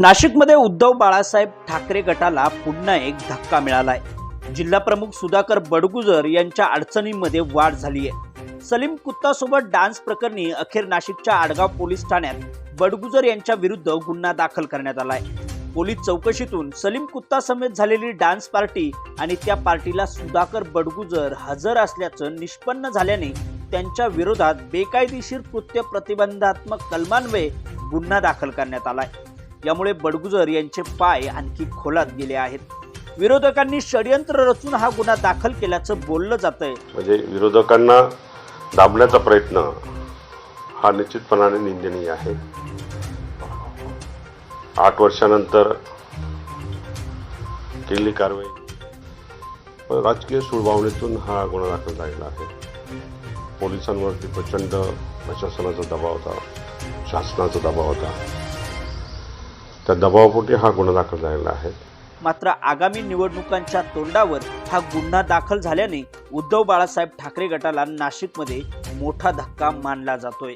नाशिकमध्ये उद्धव बाळासाहेब ठाकरे गटाला पुन्हा एक धक्का मिळालाय. जिल्हाप्रमुख सुधाकर बडगुजर यांच्या अडचणींमध्ये वाढ झाली आहे. सलीम कुत्तासोबत डान्स प्रकरणी अखेर नाशिकच्या आडगाव पोलीस ठाण्यात बडगुजर यांच्या विरुद्ध गुन्हा दाखल करण्यात आलाय. पोलीस चौकशीतून सलीम कुत्ता समेत झालेली डान्स पार्टी आणि त्या पार्टीला सुधाकर बडगुजर हजर असल्याचं निष्पन्न झाल्याने त्यांच्या विरोधात बेकायदेशीर कृत्य प्रतिबंधात्मक कलमान्वये गुन्हा दाखल करण्यात आलाय. यामुळे बडगुजर यांचे पाय आणखी खोलात गेले आहेत. विरोधकांनी षडयंत्र रचून हा गुन्हा दाखल केल्याचं बोललं जात आहे म्हणजे विरोधकांना दाबण्याचा प्रयत्न हा निश्चितपणाने निंदनीय आहे. आठ वर्षानंतर केलेली कारवाई राजकीय सुडभावनेतून हा गुन्हा दाखल झालेला आहे. पोलिसांवरती प्रचंड प्रशासनाचा दबाव होता शासनाचा दबाव होता. त्या दबावापोटी हा गुन्हा दाखल झालेला आहे. मात्र आगामी निवडणुकांच्या तोंडावर हा गुन्हा दाखल झाल्याने उद्धव बाळासाहेब ठाकरे गटाला नाशिकमध्ये मोठा धक्का मानला जातोय.